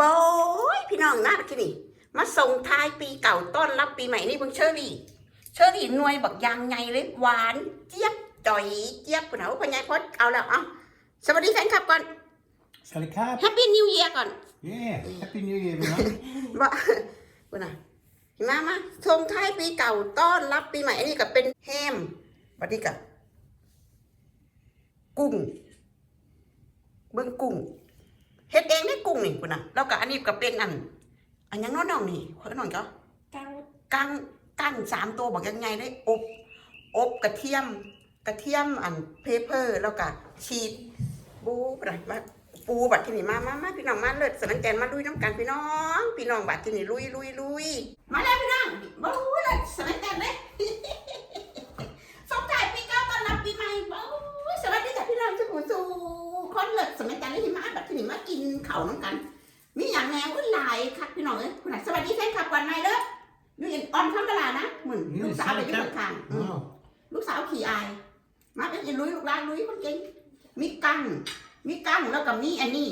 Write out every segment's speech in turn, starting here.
บอยพี่น้องนะที่นี่ มาส่งท้ายปีเก่าต้อนรับปีใหม่นี่เพิ่งเชอรี่ เชอรี่หน่วยบักยางไงเลยหวานเจี๊ยบจ่อยเจี๊ยบคุณเอาพญายพดเอาแล้วเอาสวัสดีแฟนคลับก่อน Sally Carp. แฮปปี้นิวเ a ียร์ก่อน Yeah. Happy New Year, everyone. ว่าคุณน่ะเห็นไหมามาส่งท้ายปีเก่าต้อนรับปีใหม่อันนี้ก็เป็นแฮมสวัสดีกับกุ้ง เบิ้งกุ้ง เฮ็ดเองได้กุ้งนี่คุณน่ะแล้วก็อันนี้ก็เป็นอัน อันยังน้อยๆนี่คนน้อยก็กังกั้งกั้งสามตัวบอกยังไงได้อบอบกระเทียม กระเทียมอันเพเปอร์แล้วก็ชีสบูบัดมาปูบัดที่นี่มามามาพี่น้องมาเลิศสนังแกนมาลุยน้ำกันพี่น้อง พี่น้องบัดที่นี่ลุยลุยลุยมาแล้วพี่น้องบูเลิศสนังแกนเลย สงท้ายปีเก่าต้อนรับปีใหม่บูสวัสดีจ้ะพี่น้องทุกคนสู่ คนเลิศสนังแกนเลยที่มาบัดที่นี่มากินข้าวน้ำกัน มีอย่างแนวขึ้นหลายครับพี่น้องเอ้ยคุณน่ะสวัสดีแฟนคลับก่อนไหมเด้ออยู่อินออนข้ามตลาดนะเหมือนนี่ลูกสาวไปใช่ที่ครับข้างๆอืม Wow. ลูกสาวขี่อาย มาเป็นอินลุยลูกหลานลุยคนเก่งมีกั้งมีกั้งแล้วก็มีอันนี้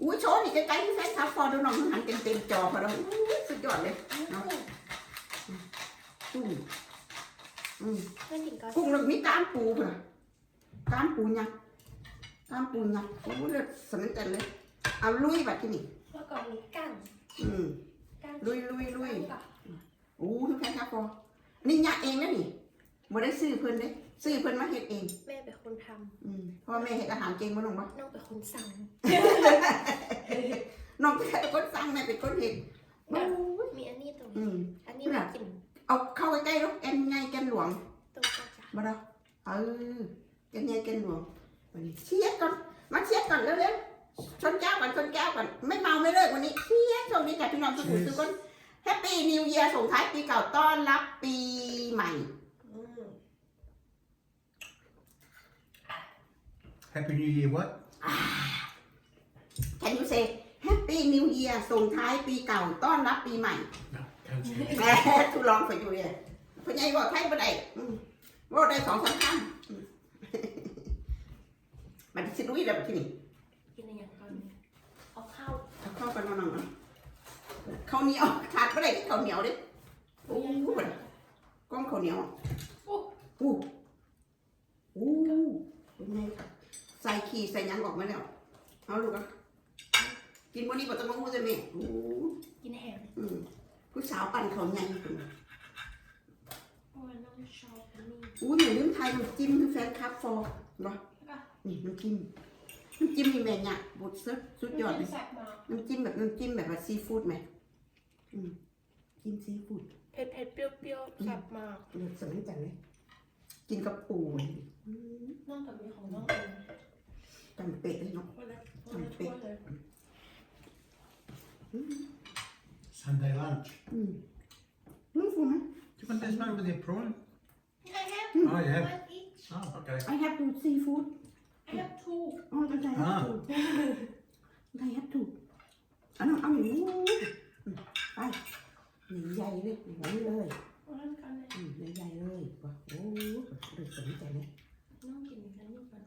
อุ้ยโชว์นี่ใกล้ๆที่แฟนคลับฟอร์ดูน้องหันเต็มๆจอพอเราอุ้ยสุดยอดเลยเนาะกุ้งอืม ไม่ถึงก็กุ้งแล้วมีก้ามปูเปล่าก้ามปูยักษ์ ก้ามปูยักษ์โอ้ยเลือดสนิทกันเลยเอาลุยแบบที่นี่แล้วก็มีกังอืมกังลุยลุยลุยกับโอ้ทุกท่านครับพอนี่ยะเองนะนี่บ่ได้ซื้อเพิ่นเด้ซื้อเพิ่นมาเฮ็ดเอง แม่เป็นคนทอืมเพราะว่าแม่เฮ็ดอาหารเก่งบ่น้องบ่ำน้องเป็นคนสั่งน้องเป็นคนสั่งแม่เป็นคนเฮ็ดโอ้ยมีอันนี้ตรงอืนี้มอันนี้ไม่กินเอาเข้าใกล้ๆลูกแกนใหญ่แกนหลวงตรงก็จะบ่ดอกเออแกนใหญ่แกนหลวงวันนี้ เชียร์ก่อนมาเชียร์ก่อนเร็วๆชนแก้วก่อนชนแก้วก่อนไม่เมาไม่เลิกวันนี้เชียร์ช่วงนี้จ้ะพี่น้องทุกคนทุกคนแฮปปี้นิวเยียร์ส่งท้ายปีเก่าต้อนรับปีใหม่ Happy New Year, what? Can you say Happy New Year ส่งท้ายปีเก่าต้อนรับปีใหม่ No, can't say แหมทุลองไปอยู่เนี่ยพญายบอกไทยบ่ได้อืมบอกได้สองสามคำอื มมันสิลุยแล้วที่นี่กินอะไรอย่างก่อนเอาข้าวเอาเข้ากันน้องๆนะข้าวเหนียวขาดบ่ได้ที่ข้าวเหนียวเด้โอ้โหบ่ได้กล้องข้าวเหนียวโอ้โหโอ้โหเป็นไงครับใส่ขี้ใส่หยังออกมาแล้วเอาลูกอะกินวันนี้บ่ต้องมาฮู้ใช่ไหมโอ้โหกินแฮมอืมผู้สาวปั่นเขาใหญ่ขึ้นมาเพราะว่าน้องชอบอันนี้อู้อย่าลืมไทยน้ำจิ้มคือแฟนคลับฟอร์บ่ก็ นี่น้ำจิ้มน้ำจิ้มนี่แม่เนี่ยบดสุดสุดยอดเลยแซ่บมากน้ำจิ้มแบบน้ำจิ้มแบบว่าซีฟู้ดไหมอืมจิ้มซีฟู้ดเผ็ดเผ็ดๆเปรี้ยวๆแซ่บมากเลือดสนจังเลยกินกับปูนี่อืมน้องกับมีของน้องเองจำเป็ดเลยเนาะคนละคนละถ้วยเลย Sunday lunch. อืมรู้ฟูไหม Do you want this one with your prawn? I have Oh, you have. one each Oh, okay. I have to seafood I have two อ๋อต้องใจ have to ได้ have to อันนั้นเอาอย่างนี้อืมไปใหญ่ๆเลยใหญ่เลยเอาอันกันเลยอืมใหญ่ๆเลยว่ะโอ้เดือดสนใจเลยน้องกินอันนี้ก่อน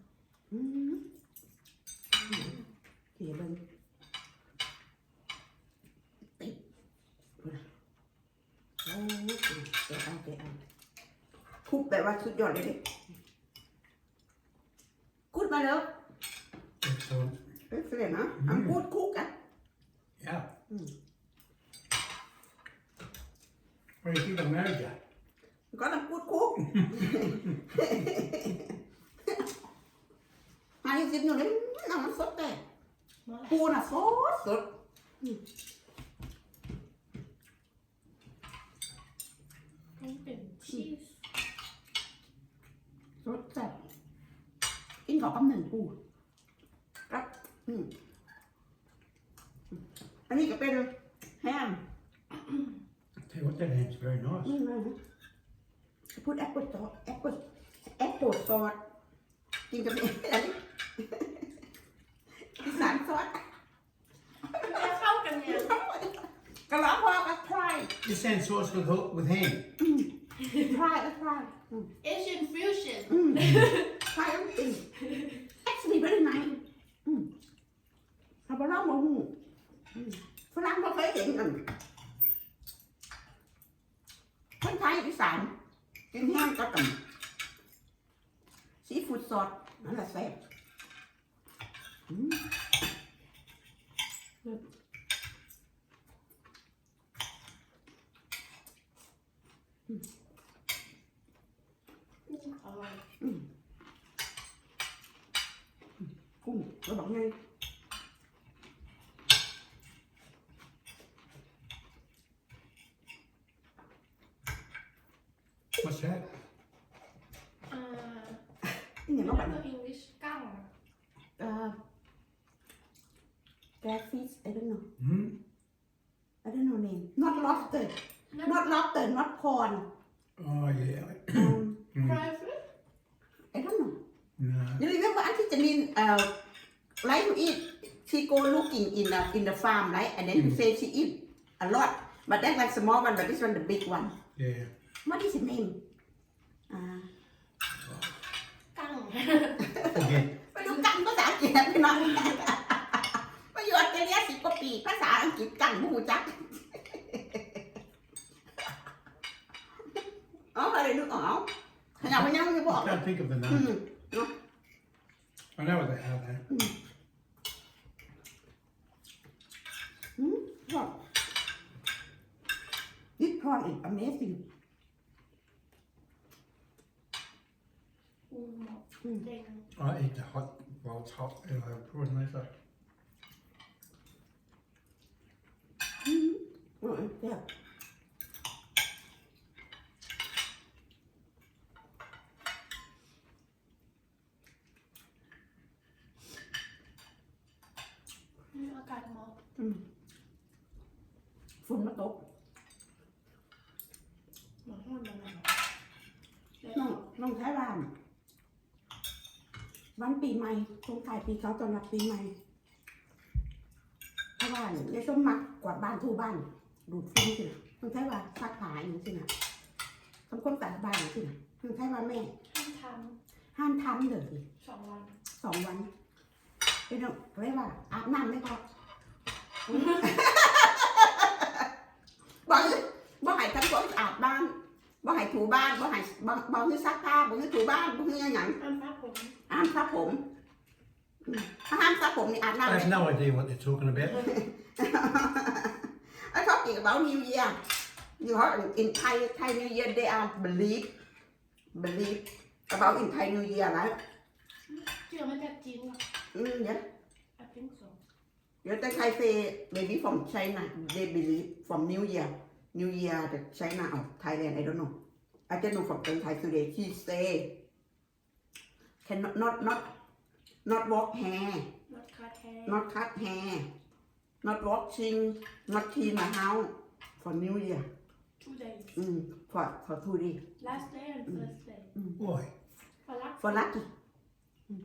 อืมเขียเลยติดพุ่นน่ะโอ้แกะเอาแกะเอาคุกแบบว่าสุดยอดเลยเด็กูดมาแล้ว Excellent. เอ็กซ์เลนนะอันกูดคุกอะ Yeah. Mm. Where do you think I married you? ก็ต้องกูดคุกมาอยู่สิบอยู่เลยน้ำมันสดแต่ มาละ ปูน่ะสดสด นี่เป็นชีส สดแซ่บ กินกับกำหนึ่งปูครับอืมอันนี้ก็เป็นแฮม Tell you what, that ham's very nice. นี่มานะพูดแอปเปิลซอสแอปเปิลแอปเปิลซอสกินกับอันนี้อีสานซอสจะเข้ากันเนี่ยกระลาพอกับทราย You send sauce with ho- with ham. ทรายกับทราย Asian fusion อืม ทรายต้องกิน actually very nice อืมเอาไปลองมาหูอืมงกันคนไทยอีสานกินแห้งก็กันซีฟู้ดซอสนั่นแหละแซ่บอืมอร่อย กุ้งเราบอกไง What's that? เอ่อนี่อย่างแล้เราวแบบก็ English กั้งเอ่อ catfish I don't know Hmm? I don't know name not lobster not lobster not prawn Oh, yeah. um Mm. Fry fish I don't know No. you remember Auntie Janine uh like to eat she go looking in the in the farm right and then Mm. say she eat a lot but that one small one but this one the big one Yeah. what is his name อ่ากั้ง Forget. ไปดูกันภาษาอังกฤษนะพี่น้องมาอยู่ออสเตรเลียสิบกว่าปีภาษาอังกฤษกันมูจักอ๋ออะไรนึกออกขยับไปยังไม่บอก I can't think of the อื name. ม I know what they have there. ชอบ This prawn is amazing ปูหมกอืมแดง I eat the hot, well, it's hot, you know, prawn later. อืมอร่อยแซ่บ นี่อากาศหมอก ฝนมาตก หมอกห้อนมันหนาว น้องน้องใช้บ้าน วันปีใหม่สงท้าย ปีเขาต้อนรับปีใหม่เพราะว่าในส้มมักกวาดบ้านทูบ้าน ดูดฟุ้งสินะต้องใช้ว่าซักผ้าอย่างนี้สินะทำความสะอาดบ้านอย่างนี้สินะต้องใช้ว่าแม่ ห้ามทห้ามทำเลยำสองวันสองวันพี่น้องเรียกว่าอาบน้ำไม่พอบอกเลยบ่ให้ทำความสะอาดบ้านบ่ให้ถูบ้านบ่ให้บ่บ่ให้ซักผ้าบ่ให้ถูบ้านบ่ให้อหย่าง ห้ามพักผมห้ามสระผมอืม Mm. I have no idea what they're talking about. I'm talking about New Year. You heard in Thai, Thai New Year they are believe, believe about in Thai New Year, right? Mm, yeah. I think so You think Thai say maybe from China they believe from New Year, New Year the China or Thailand I don't know. I just know from Thailand Thai today. He say cannot not not not walk hair, not cut hair not cut hair, not washing, not clean the house for New Year. two days Mm, for for two days last day and first day Why? ฝรั่ง for lucky. Mm.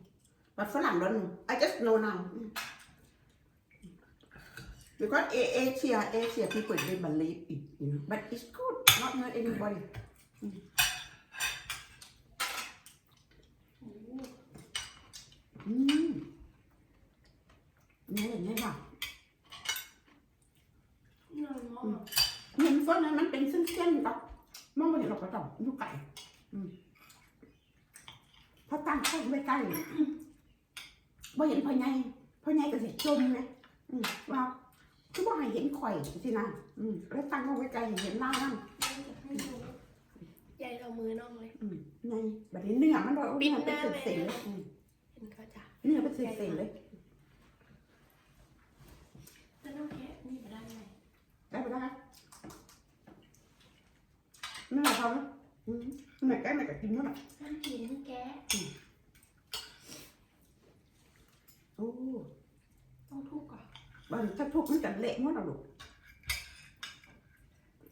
But for don't know. I just know now. Mm. Because A- Asia, Asia people they believe it, you know. But it's good, not hurt anybody. โอ้โห อืมนี่อย่างนี้ค่ะนอนมากเงินฟ้นนั้นมันเป็นเส้นๆกับมองไม่เห็นหรอกกระต่องลูกไก่อืมพอตั้งเข้าไปใกล้บ่เห็นพ่อใหญ่พ่อใหญ่ก็สิจมไงอืมว่าคือบ่ให้เห็นข่อยสินะอืมแล้วตั้งเข้าไปใกล้เห็นหน้านั่นไม่จะให้ดูใหญ่เอามือน้องเลยอืมไงแบบนี้เนื้อมันแบบปิ้งเนื้อเป็นหน้าเศษๆ เลยเลยอืมเห็นเขาจ้ะเนื้อเป็นเศษๆเลยแต่น้องแค่นี่มาได้ไหมได้ไปได้ไหมไม่หรอกครับอืมไหนแกไหนก็กินนั่นแหละน้ำกินแกะโอ้ต้องทุกข์ก่อนบางถ้าทุกข์มันจะเละหมดอะลูก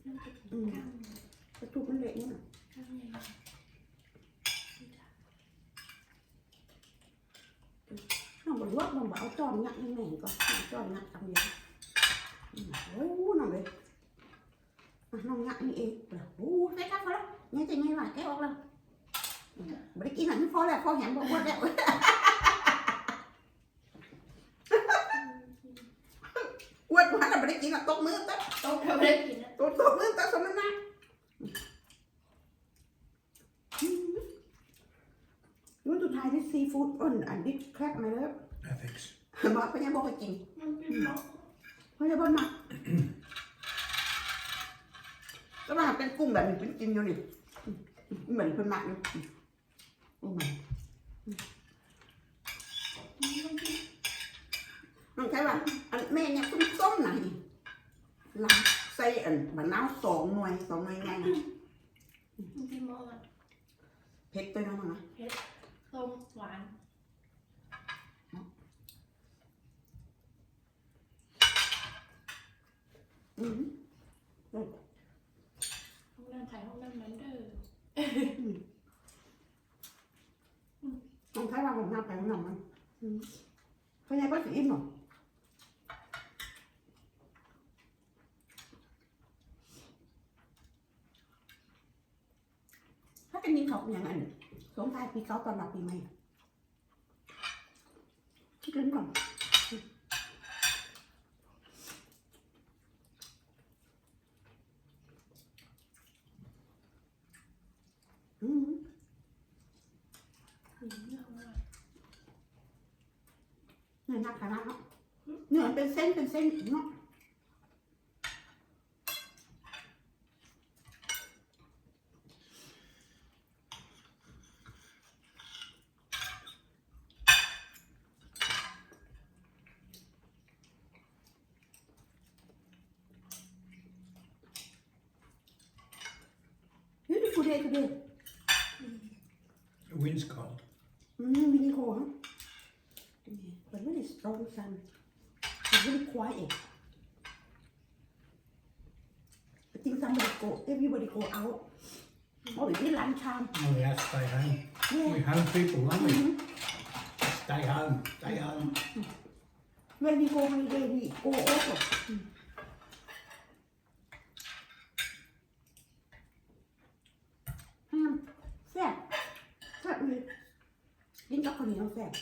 น้ำจะกินกั้งถ้าทุกข์มันเละหมดอะกั้งใหญ่นี่จ้ะ น้องบอก ว่าน้องบอกเอาจอนงัดให้แม่ก่อนเอาจอนงัดทำยังอืมโอ้น้องเลยอะน้องงัดนี่เองโอ้ได้ครับพอแล้วงั้นจะไงวะแกออกแล้วอืมไม่ได้กินอันนี้พอแล้วพอแหมบอกว่าแล้วอ้วนมาแล้วไม่ได้กินอะตกมือตกโต๊ะเราไม่ได้กินนะตกตกมือตกสมน้ำรุ่นสุดท้ายที่ซีฟู้ดอ้นอันนี้แครกมาแล้ว Ethics. บอกพญาบอกให้กินมันเป็นเนาะพญาบอกมาก็มาเป็นกุ้งแบบนี้เป็นกินอยู่นี่เหมือนเป็นหมักนี่โอ้มันมันต้องกินน้องใช่ป่ะอันแม่เนี่ยคุณส้มหน่อยลำใส่อันมะนาวสองหน่วยสองหน่วยไงนะมันเป็นหม้อมันเผ็ดตัวน้องนะเผ็ดส้มหวาน อืมห้องน้ำไทยห้องน้ำนั้นเด้อน้องใช่ป่ะผมน้ำไปของน้องมันอืมพญาก็สิอิ่มหรอถ้าเป็นยิงเขาอย่างนั้นสงท้ายปีเก่าตอนรับปีใหม่กินก่อนอืม อืมเนื้อมาก เนื้อหนักขนาดเนาะเนื้อเป็นเส้นเป็นเส้นเนาะ Beautiful day today. The wind's cold. Mm, really cold, huh? Yeah, but really strong sun. It's really quiet. I think somebody go, everybody go out. Oh, it's lunchtime. Oh, we have to stay home. Yeah. We're home people, aren't we? Mhm. Stay home. Stay home. When we go holiday, we go also. Mm. Mm. แซ่บแซ่บเลยกินกับข้าวเหนียว แซ่บ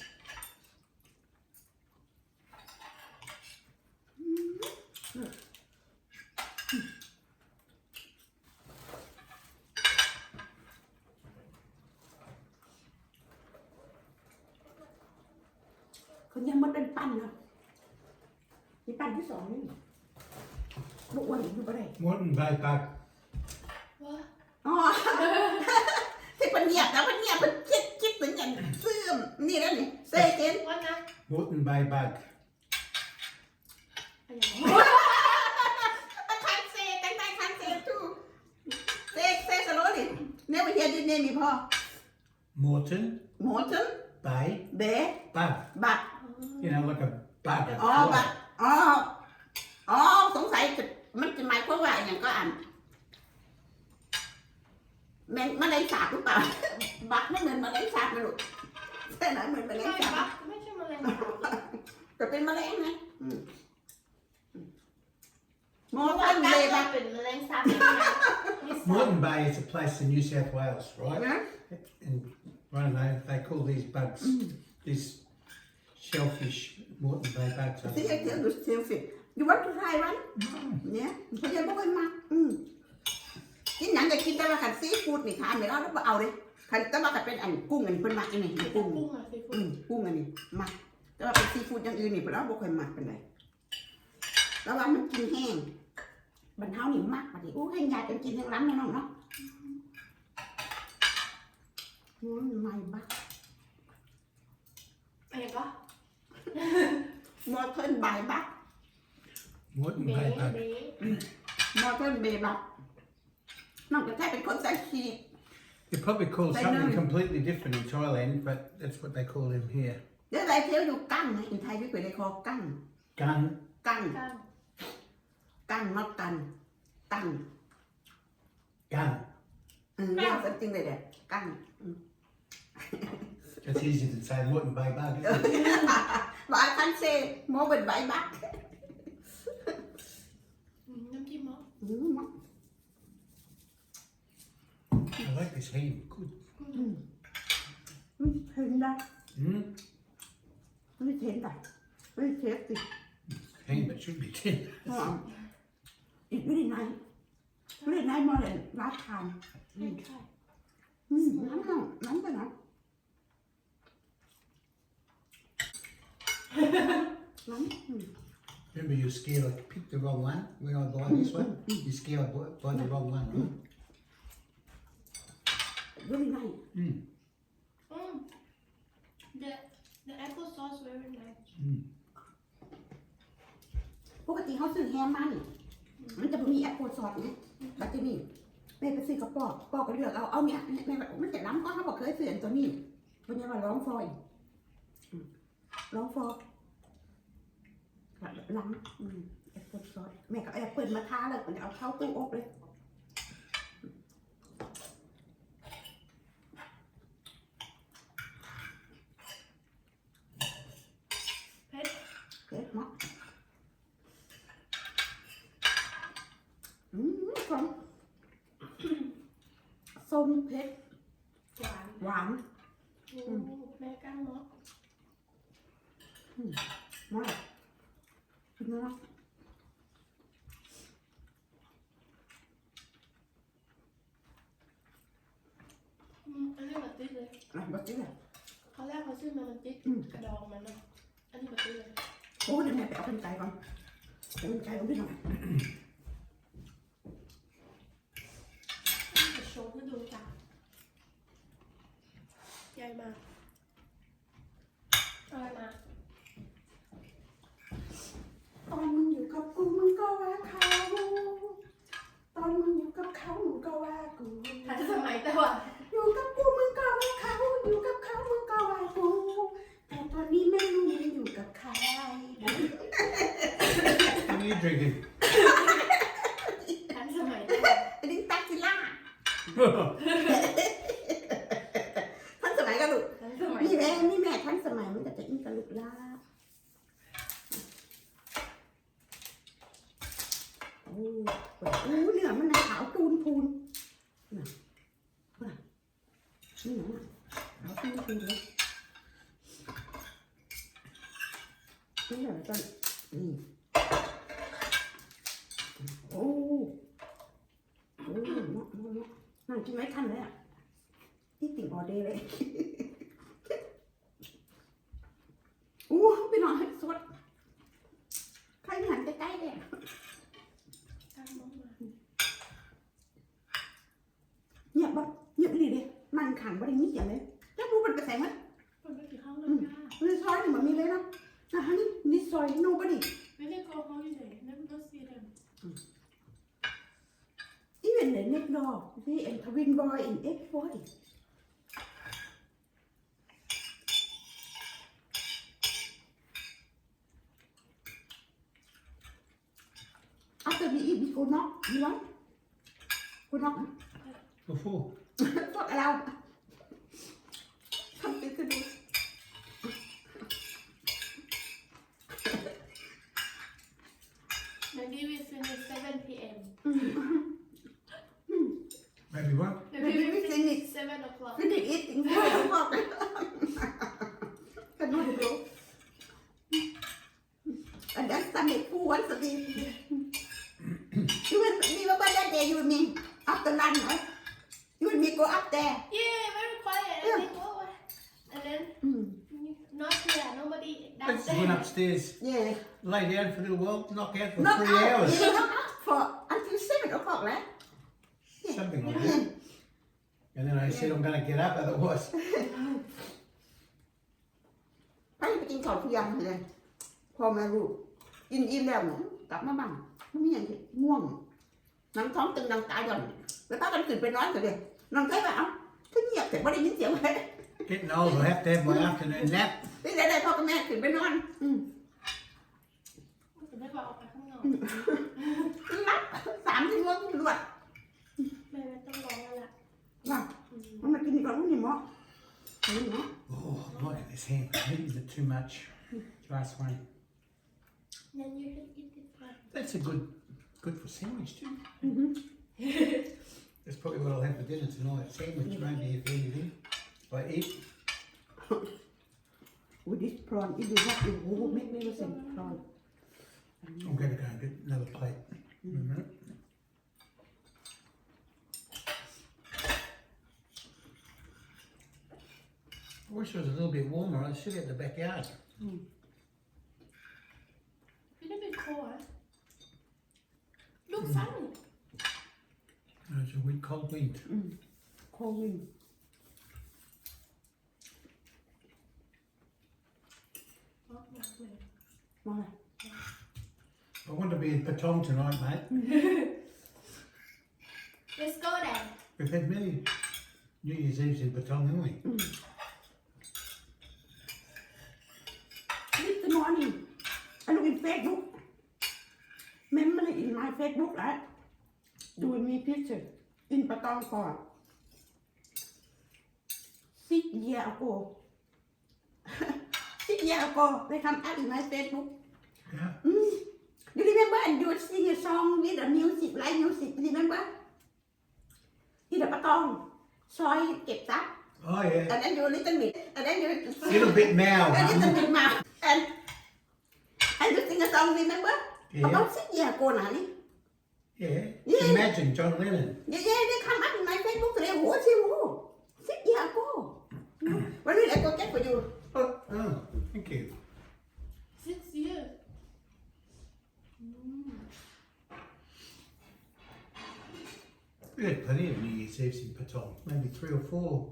คนยังมันเป็นปั้นนะนี่ปั้นที่สองนี่บุกวันอีกดูไปได้ Morton Bay bug. ว่า ซเซสโลนี่เนี่ยไปเฮียดินเนมีพ่อ Morton หมอถึง Bay เบ bug. บัก You know, like a bug. a อ๋อ fly. บักอ๋อ อ๋อ สงสัยจะมันจะหมายความว่าอย่างก็อ่านแมงแมลงสาบหรือเปล่า บักไม่เหมือนแมลงสาบนะลูก ใช่ไหมเหมือนแมลงไม่สาบปะไม่ใช่แมลงสาบหรอกแต่เป็นแมลงไงอืมหมเพอราะว่าท่านกาเลรยบักเป็นแมลงสาบเป็นยังไงไม่ทราบ Morton Bay is a place in New South Wales, right? นะ And I don't know, they call these bugs, these shellfish, Morton Bay bugs. I ที่ think. เที่ยวดูเซลฟี่อยู่วัดทุไทยวันเนี่ยพยายามบอก ให้มาอืมกินหยังก็กินแต่ว่าขันซีฟู้ดนี่ทานไม่เอาแล้วบ่เอาเลยขันแต่ว่าขันเป็นอันกุ้งอันเพิ่นมักอันนี้กุ้ง กุ้งอะซีฟู้อืดมกุ้งอันนี้มักแต่ว่าเป็นซีฟู้ดอย่างอื่นนี่เพิ่นเอาบ่ค่อยมักปานใดแล้วว่ามันกินแห้งบรรเทานี่มักบัดนี้อู้ให้ยากันกินทั้งร้านแม่น้องเนาะอืมไม่บักอะไรก็มอเทิร์นบายบัก Morton เบ๊ Bay bug. เบ๊มอเทิร์นเบบักน้องจะแท้เป็นคนใส่ชีส They probably call They something know. completely different in Thailand, but that's what they call him here. เดี๋ยวไรเที่ยวอยู่กั้งนะอินไทยพี่เคยได้คอกั้ง Gun, กั้งก้างกั้งนัดกันกั้ง gun. เออเรียกจริงเลยเด็กกั้ง That's easier than say Morton Bay bug. Isn't it? ว่าคันเซโมเป็นใบบัก อืมน้ำจิ้มเหรอ อืม I like this ham. Good. อืมเห็นได้ Mm. ไม่เห็นได้ไม่เทสสิ Ten, but should be ten. Um, it really nice. Really nice more than last time. ใช่ใช่ Mm, nóng nóng, nóng cái nóng. nóng. Mm. Remember, you're scared I picked the wrong one when I buy this one. You're scared I buy, buy the wrong one, right? Really nice. Mm. อืม the the apple sauce very nice Mm. ปกติเขาซื้อแฮมมันมันจะมีแอปเปิลซอสไงแต่ที่นี่แม่ไปซื้อกระป๋อกปอกก็เลือกเอาเอาเนี่ยแม่แบบมันจะล้ำก็เขาบอกเคยซื้ออันตัวนี้ตัวนี้ว่าร้องฟอยอืมร้องฟอยล้ำอืมแอปเปิลซอสแม่ก็เอาแอปเปิลมาทาเลยมันเอาเข้าตู้อบเลย เผ็ด เผ็ดมากอืมส้มส้มเผ็ด หวานหวานโอ้แม่ก้างเนาะมากกินนะอืมอันนี้แบบติดเลยอะบัดนี้แหละเขาแรกเขาซื้อมามันติดอืมกระดองมันเนาะอันนี้แบบติดเลยโอ้เดี๋ยวแม่ไปเอาเป็นไก่ก่อนเอาเป็นไก่ก่อนพี่หน่อย drinking? อู้ไปนอนให้สดใครหันใกล้ๆเลยเงียบแบบเงียบดีเลยมันขังบริมีเสียงเลยแล้วรู้มันไปใส่มันไปกี่ครั้งแล้วจ้าในซอยนี่มันมีเลยนะนะฮะนี่นี่ซอย nobody We can go holiday. Never go see them. even the next door see and twin boy in everybody after we eat we go knock you want go knock Before. Fuck aloud. Something to do. Maybe we finish 7 p.m. Maybe what? Maybe we finish. 7 o'clock. We did eating four o'clock. Cannot go. And that's Sunday food once a week. you will me over that day you and me after lunch, right? You and me go up there. Yeah, very quiet. Yeah. And then go away. And then Mm. not here. Nobody Let's just went downstairs. upstairs, Yeah. lay down for a little while, knock out for Knock three out. hours. Yeah, knock out for until seven o'clock, right? Something like Yeah. that. And then I said I'm going to get up, otherwise. ไปไปกินข้าวเที่ยงเลยพ่อแม่ลูกกินอิ่มแล้วเนาะกลับมาบ้านไม่มีอย่างที่ง่วงหนังท้องตึงหนังตาหย่อนแล้วป้ากันตื่นไปนอนกันเลยนอนใกล้แบบเอ้าขึ้นเงียบแต่ไม่ได้ยินเสียงเลย Getting old, I have to have my afternoon nap. นี่ได้ได้พ่อกับแม่ตื่นไปนอน อืม จะได้บอกออกไปข้างนอก รับสามชั่วโมงรวด แม่ไม่ต้องร้องแล้วล่ะ ว่า อืม มันมากินก่อนลูกนี่หมอนี่หมอ Oh, look at this hand. Is it too much? Last one. Then you can eat it one. That's a good, good for sandwich too. อือหือ That's probably what I'll have for dinner tonight. Sandwich, maybe if anything. If I eat. with this prawn if you have you who make me listen prawn I'm going to go and get another plate in a minute. I wish it was a little bit warmer. I sit in the backyard. Mm. Been a bit cold. Look, mm. sunny. It's a wind, cold wind. Mm. Cold wind. Mama. I want to be in Patong tonight, mate. Let's go then We've had many New Year's Eves in Patong, haven't we? นี่ Good morning I look in Facebook memory in my Facebook right doing me picture in Patong for six year ago six year ago they come up in my Facebook Yeah. Mm. You remember and you sing a song with the music, live music, remember? In the Patong, soy ket up, Oh, yeah. and then you little bit, and then you A little bit now, a little Mum. bit mouth, and and you sing a song, remember? Yeah. About six years ago now, ni. Yeah. Yeah. Imagine John Lennon. Yeah, yeah, they come up in my Facebook today. What you Six years ago. When will I go get for you? Oh, oh thank you. plenty of New Year's Eves in Patong, maybe three or four.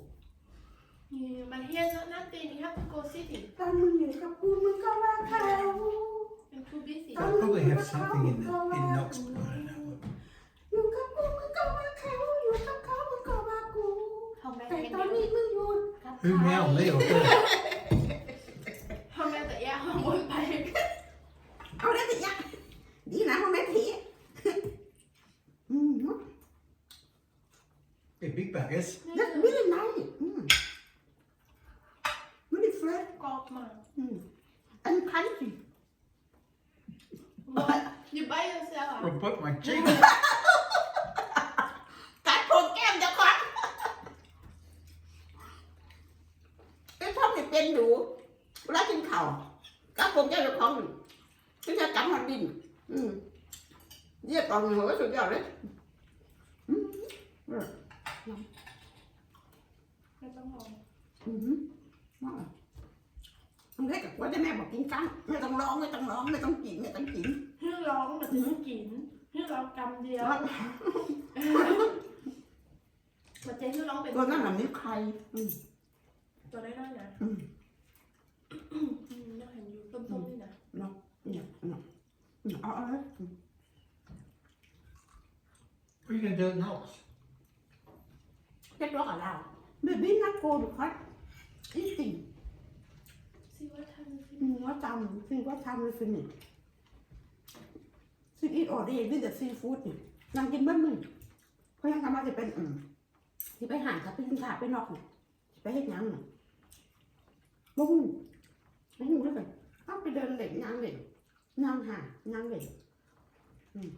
Yeah, but here's not nothing. You have to go city. ตอนมึงอยู่กับกูมึงก็ว่าเขา I'm too busy. They'll probably have something in the in Knox. I don't know. อยู่กับกูมึงก็ว่าเขาอยู่กับเขามึงก็ว่ากู How many แต่ตอนนี้มึงอยู่ Who now, me or her? yourself I อะ bought my cheek. กัดโครงแก้มเจะควักไอ้ชอบเนี่ยเป็นอยู่เวลากินข้าวกัดโครงแก้มเจะควักที่จะกัดมันดิน อืมเยี่ยตอนหัวสุดยอดเลยอืม ไม่ต้องลอง อืมมากมันเล็กว่าแต่แม่บอกกินกันไม่ต้องร้องไม่ต้องร้องไม่ต้องกินไม่ต้องกิน เพื่อร้องแบบนี้กินเพื่อร้องกำเดียว มันจะให้ร้องเป็นตัวนั้นน่ะมีใครอืมตัวได้ได้นะอืมอืมน่าเห็นอยู่ต้มๆนี่นะเนี่ยเนี่ยเนี่ยเอาเอาเลย What are you going to do at Knox? เรียกร้องกับเราเบบี้นักโกดูครับจริงซีว่าทำสิๆอืมว่าจำซีว่าทำเลยสิเนี่ยซีอีทออเดย์นี่แต่ซีฟู้ดเนี่ยยังกินเบิ้ลมึงเขายังทำว่าจะเป็นอืม ที่ไปหาครับไปกินขาไปนอกเนี่ยไปเฮ็ดยังเนี่ยบุ้งบุ้งด้วยกันเอาไปเดินเล่นยางเล่นยางหายางเล่นอืม